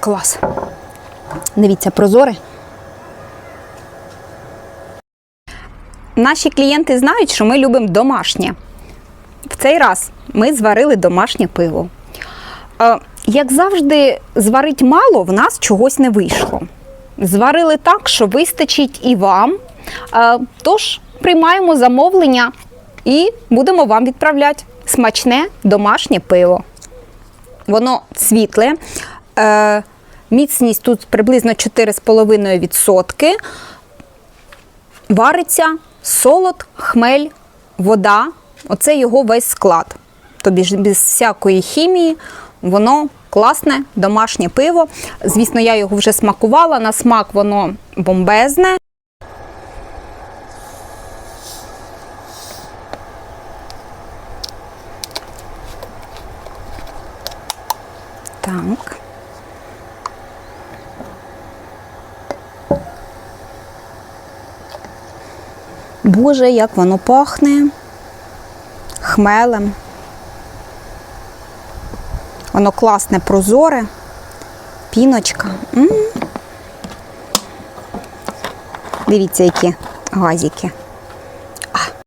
Клас. Дивіться, прозоре. Наші клієнти знають, що ми любимо домашнє. В цей раз ми зварили домашнє пиво. Е, Як завжди, зварить мало, в нас чогось не вийшло. Зварили так, що вистачить і вам. Е, Тож приймаємо замовлення і будемо вам відправляти смачне домашнє пиво. Воно світле. Е, Міцність тут приблизно 4,5%. Вариться солод, хмель, вода. Оце його весь склад. Тобі ж без всякої хімії, воно класне, домашнє пиво. Звісно, я його вже смакувала. На смак воно бомбезне. Так. Боже, як воно пахне хмелем. Воно класне, прозоре, піночка. М. Дивіться, які газики.